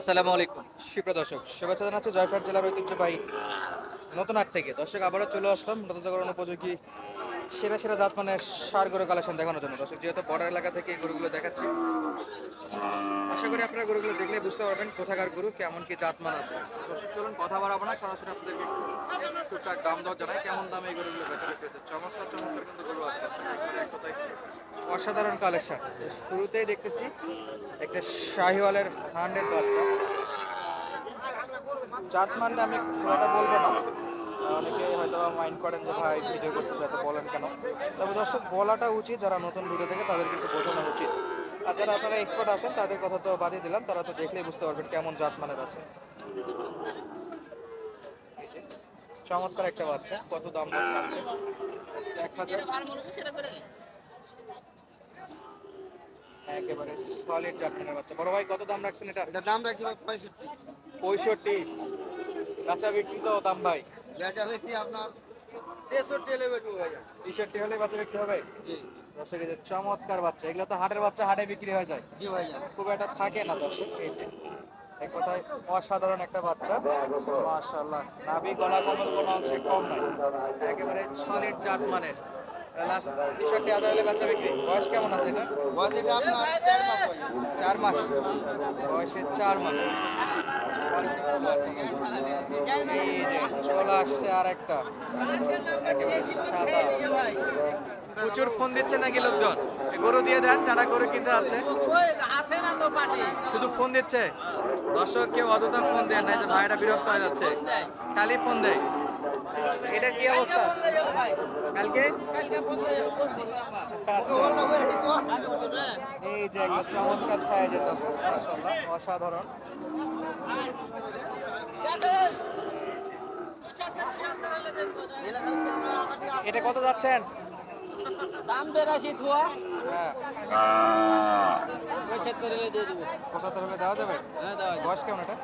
আসসালামু আলাইকুম। সুপ্রিয় দর্শক, শুভেচ্ছা জানাচ্ছি জয়ফাট জেলার ঐতিহ্যবাহী নতুন হাট থেকে। দর্শক, আবারও চলে আসলাম নতুন উপযোগী সেরা সেরা জাত মানের সার গরু কালেকশন দেখানোর জন্য। দর্শক, যেহেতু বর্ডার এলাকা থেকে গরুগুলো দেখাচ্ছি, আশা করি আপনারা গরুগুলো দেখলে বুঝতে পারবেন কোথাকার গরু, কেমন কি জাত মান আছে। দর্শক, চলুন কথা বাড়াবো না, সরাসরি আপনাদেরকে টুকটাক দাম দর জানাই, কেমন দামে এই গরুগুলো বেচা বিক্রি হচ্ছে। চমৎকার চমৎকার কিন্তু গরু আছে। দর্শক এক কথায় অসাধারণ কালেকশন শুরুতেই দেখতেছি একটা শাহিওয়ালের হান্ড্রেড বাচ্চা। জাত মানলে আমি পুরোটা বলব না। অনেকে হয়তো মাইন্ড করেন যে, ভাই ভিডিও করতে যাতে বলেন কেন? তবে দর্শক, বলাটা উচিত। যারা নতুন ভিডিও থেকে তাদেরকে একটু বোঝানো উচিত। আর যারা আপনারা এক্সপার্ট আছেন, তাদের কথা তো বাদই দিলাম। তারা তো দেখলেই বুঝতে পারবেন কেমন জাত মানের আছে। চমৎকার একটা বাচ্চা। কত দাম এক হাজার। একেবারে সলিড বাচ্চা। বড় ভাই কত দাম রাখছেন এটা? এটা দাম রাখছি পঁয়ষট্টি। পঁয়ষট্টি। কাঁচা বিক্রি তো দাম ভাই। বেচা বিক্রি আপনার তেষট্টি বেচবো ভাইয়া টি-শার্টটি হলে বাচ্চা বিক্রি হবে? জি। দর্শক এই যে চমৎকার বাচ্চা এগুলো তো হাটের বাচ্চা হাটে বিক্রি হয়ে যায়। জি ভাইয়া খুব একটা থাকে না দর্শক এই যে এক কথায় অসাধারণ একটা বাচ্চা। মাশাআল্লাহ নাভি গলা কমল কোনো অংশে কম নাই একেবারে সলিড জাত মানের লাস্ট টি-শার্টটি হাজার হলে বাচ্চা বিক্রি। বয়স কেমন আছে এটা? বয়স এটা আপনার চার মাস চার মাস। বয়সে চার মাস। এই যে চলে আসছে আর একটা সাদা। প্রচুর ফোন দিচ্ছে নাকি লোকজন? গরু দিয়ে দেন যারা গরু কিনতে আছে না তো পার্টি। শুধু ফোন দিচ্ছে। দর্শক কেউ অযথা ফোন দেয় না এই যে ভাইরা বিরক্ত হয়ে যাচ্ছে। কালই ফোন দেয়। এটা কি অবস্থা? কালকে? এই যে একটা চমৎকার সাইজের দর্শক অসাধারণ। এটা কত যাচ্ছেন? দাম বেরাশি থুয়া হ্যাঁ। পঁচাত্তর হলে দিয়ে দিবে পঁচাত্তর হলে দেওয়া যাবে? হ্যাঁ দেওয়া। বয়স কেমন এটা?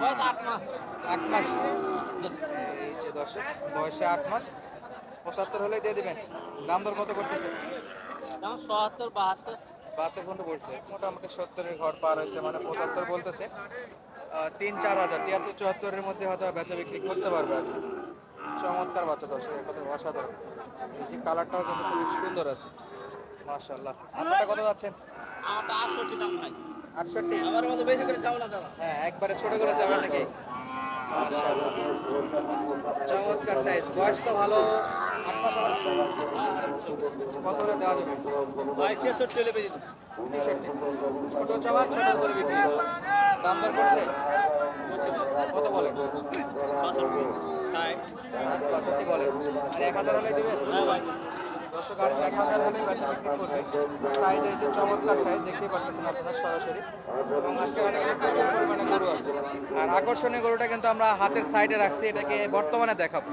বয়স আট মাস। আট মাস। এই যে দর্শক বয়সে আট মাস। পঁচাত্তর হলেই দিয়ে দিবেন। দাম দর কত করতেছে? দাম সত্তর বাহাত্তর। বাহাত্তর পর্যন্ত পড়ছে মোটামুটি সত্তরের ঘর পার হয়েছে মানে পঁচাত্তর বলতেছে। তিন চার হাজার তিয়াত্তর চুয়াত্তরের মধ্যে হয়তো বেচা বিক্রি করতে পারবে আর কি। চমৎকার বাচ্চা দর্শক একদম অসাধারণ। এই যে কালারটাও কিন্তু খুবই সুন্দর আছে। মাশাল্লাহ আপনারা কত যাচ্ছেন আমারটা আটষট্টি দাম নাই আটষট্টি? আমার মতো বেশি করে যাও না দাদা হ্যাঁ একবারে ছোট করে যাবেন নাকি? মাশাআল্লাহ। চমৎকার সাইজ বয়স তো ভালো। আট মাস? কত হলে দেওয়া যাবে? ভাই তেষট্টি হলে বেশি দেবো ছোট চাওয়া ছোট করে বিক্রি। দাম দর করছে? আর এক হাজার হলে এক হাজার এই যে চমৎকার সাইজ সরাসরি। আর আকর্ষণীয় গরুটা কিন্তু আমরা হাতের সাইডে রাখছি, এটাকে বর্তমানে দেখাবো।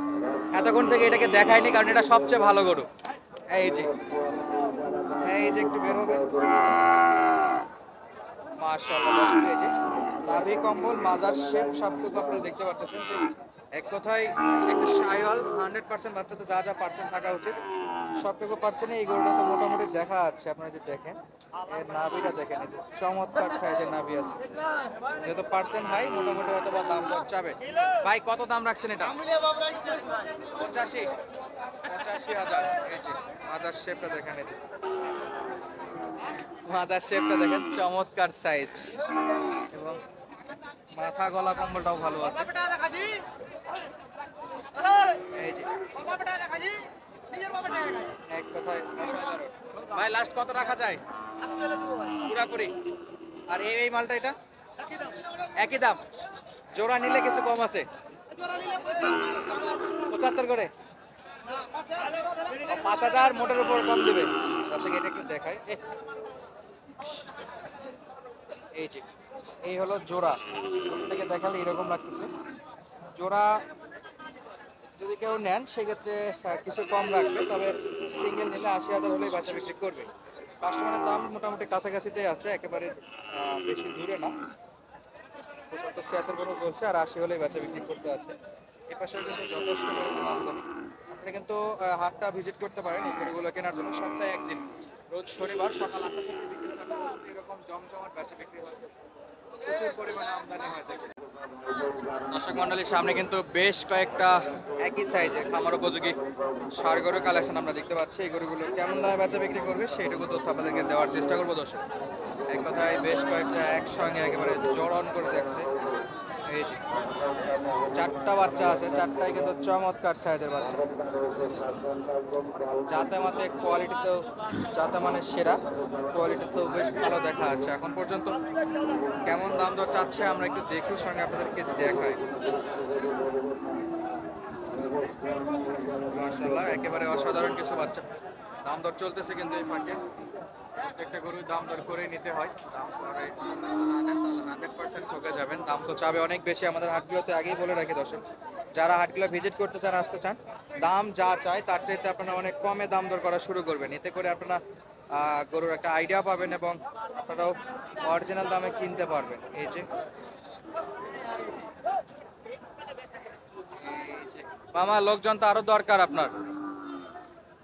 এতক্ষণ থেকে এটাকে দেখায়নি, কারণ এটা সবচেয়ে ভালো গরু। এই যে। এই যে একটু বের হবে মাশাআল্লাহ দর্শক এই নাভি কম্বল, মাজার শেপ সবটুকু আপনারা দেখতে পাচ্ছেন যে এক কথায় একটা সাইওয়াল হান্ড্রেড পার্সেন্ট বাচ্চাতে যা যা পার্সেন্ট থাকা উচিত, সবটুকু পার্সেন্টে এই গরুটা তো মোটামুটি দেখা যাচ্ছে, আপনারা যে দেখেন, এর নাভিটা দেখেন, এই যে চমৎকার সাইজের নাভি আছে। যেহেতু পার্সেন্ট হাই, মোটামুটি হয়তো বা দাম চাবে। ভাই, কত দাম রাখছেন এটা? পঁচাশি। পঁচাশি হাজার, এই যে, মাজার শেপটা দেখেন, এই যে। মাজার শেপটা দেখেন চমৎকার সাইজ এবং মাথা গলা কম্বলটাও ভালো আছে। এই যে। এক কথায় ভাই লাস্ট কত রাখা যায়? পুরাপুরি আর এই এই মালটা এটা? একই দাম। জোড়া নিলে কিছু কম আছে? পঁচাত্তর করে? পাঁচ হাজার মোটের উপর কম দেবে। দর্শক এটা একটু দেখায়। এই যে এই হলো জোড়া। থেকে দেখালে এরকম লাগতেছে। জোড়া যদি কেউ নেন, সেক্ষেত্রে কিছু কম রাখবে তবে সিঙ্গেল নিলে আশি হাজার হলেই বাচ্চা বিক্রি করবে। কাস্টমারের দাম মোটামুটি কাছাকাছিতে আছে, একেবারে বেশি দূরে না। বলছে আর আশি হলেই বেচা বিক্রি করতে আছে। এ কিন্তু যথেষ্ট পরিমাণ আমদানি। আপনি কিন্তু হাটটা ভিজিট করতে পারেন এই গরুগুলো কেনার জন্য। সপ্তাহে একদিন। রোজ শনিবার সকাল আটটা থেকে দর্শক মন্ডলীর সামনে কিন্তু বেশ কয়েকটা একই সাইজের খামার উপযোগী সার গরু কালেকশন আমরা দেখতে পাচ্ছি। এই গরুগুলো কেমন দামে বেচা বিক্রি করবে সেইটুকু তথ্য আপনাদেরকে দেওয়ার চেষ্টা করব দর্শক। এক কথায় বেশ কয়েকটা একসঙ্গে একেবারে জড়ন করে দেখছে। চারটা বাচ্চা আছে, চারটাই কিন্তু চমৎকার সাইজের বাচ্চা। যাতে মাতে কোয়ালিটিতেও যাতে মানে সেরা কোয়ালিটিতেও বেশ ভালো দেখা যাচ্ছে। এখন পর্যন্ত কেমন দাম দর চাচ্ছে আমরা একটু দেখি সঙ্গে আপনাদেরকে দেখাই। মার্শাল্লাহ একেবারে অসাধারণ কিছু বাচ্চা। দাম দর চলতেছে কিন্তু এই ফাঁকে। প্রত্যেকটা গরুর দাম দর করে নিতে হয়। দাম দরে হান্ড্রেড পার্সেন্ট ঠকে যাবেন। দাম তো চাবে অনেক বেশি আমাদের হাটগুলোতে, আগেই বলে রাখি দর্শক। যারা হাটগুলো ভিজিট করতে চান, আসতে চান, দাম যা চায়, তার চাইতে আপনারা অনেক কমে দাম দর করা শুরু করবেন। এতে করে আপনারা গরুর একটা আইডিয়া পাবেন এবং আপনারাও অরিজিনাল দামে কিনতে পারবেন। এই যে। মামা, লোকজন তো আরও দরকার আপনার।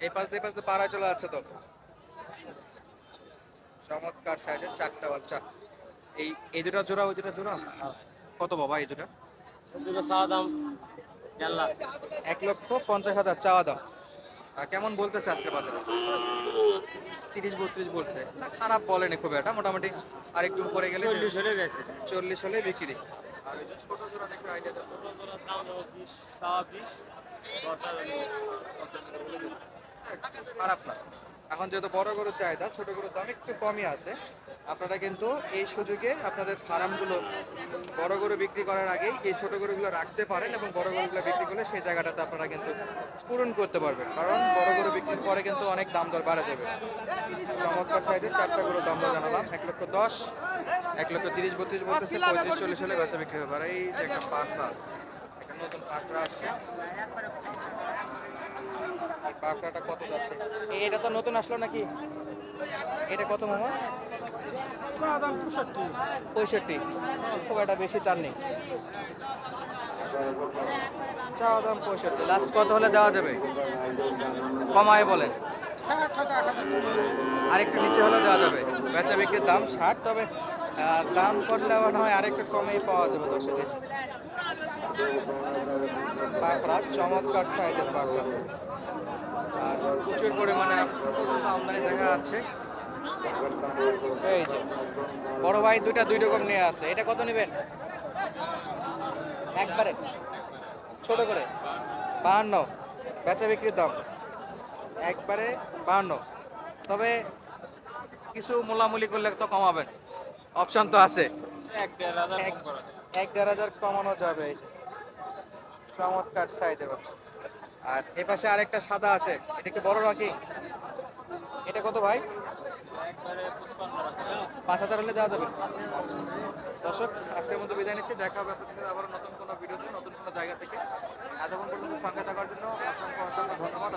এই পাশ দিয়ে পাশ দিয়ে পাড়ায় চলে যাচ্ছে তো। চমৎকার সাইজের চারটা বাচ্চা। এই এই দুটা জোড়া ওই দুটা জোড়া? কত বাবা এই দুটা? দুটো চাওয়া দাম এক লক্ষ পঞ্চাশ হাজার চাওয়া দাম। কেমন বলতেছে আজকে বাজারে? তিরিশ বত্রিশ বলছে। না খারাপ বলেনি খুব একটা মোটামুটি আর একটু উপরে গেলে চল্লিশ হলে বেশি। চল্লিশ হলে বিক্রি। আর ওই যে ছোট জোড়া একটু আইডিয়া খারাপ না। এখন যেহেতু বড় গরুর চাহিদা, ছোট গরুর দাম একটু কমই আছে। আপনারা কিন্তু এই সুযোগে আপনাদের ফার্মগুলো বড় গরু বিক্রি করার আগেই এই ছোট গরুগুলো রাখতে পারেন এবং বড় গরুগুলো বিক্রি করলে সেই জায়গাটাতে আপনারা কিন্তু পূরণ করতে পারবেন। কারণ বড় গরু বিক্রির পরে কিন্তু অনেক দাম দর বাড়া যাবে। চমৎকার সাইজের চারটা গরুর দাম দর জানালাম। এক লক্ষ দশ, এক লক্ষ তিরিশ, বত্রিশ বলতেছে, পঁয়ত্রিশ, চল্লিশ হলে বেচা বিক্রি হবে। আর এই পাখরা একটা নতুন পাখরা আসছে। পাখরাটা কত যাচ্ছে? এটা তো নতুন আসলো নাকি? এটা কত, মামা? পঁয়ষট্টি। খুব একটা বেশি চাননি চাওয়া দাম পঁয়ষট্টি। লাস্ট কত হলে দেওয়া যাবে? কমায় বলেন। আরেকটু নিচে হলে দেওয়া যাবে। বেচা বিক্রির দাম ষাট, তবে দাম করলে মনে হয়, আরেকটু কমেই পাওয়া যাবে দর্শক এই যে। পাকড়া চমৎকার সাইজের পাকড়া। আর প্রচুর পরিমাণে আমদানি দেখা যাচ্ছে। এই যে বড় ভাই দুইটা দুই রকম নিয়ে আসে। এটা কত নেবেন? একবারে ছোট করে। বাহান্ন বেচা বিক্রির দাম। একবারে বাহান্ন। তবে কিছু মোলামুলি করলে তো কমাবেন। অপশন তো আছে। এক দেড় হাজার কমানো যাবে এই যে। চমৎকার সাইজের বাচ্চা। আর এ পাশে আরেকটা সাদা আছে, এটা একটু বড় রাখি? এটা কত ভাই। পাঁচ হাজার হলে যাওয়া যাবে। দর্শক, আজকের মতো বিদায় নিচ্ছি। দেখা হবে আপনাদের আবার নতুন কোনো ভিডিওতে, নতুন কোনো জায়গা থেকে। এতক্ষণ পর্যন্ত সঙ্গে থাকার জন্য অসংখ্য অসংখ্য ধন্যবাদ।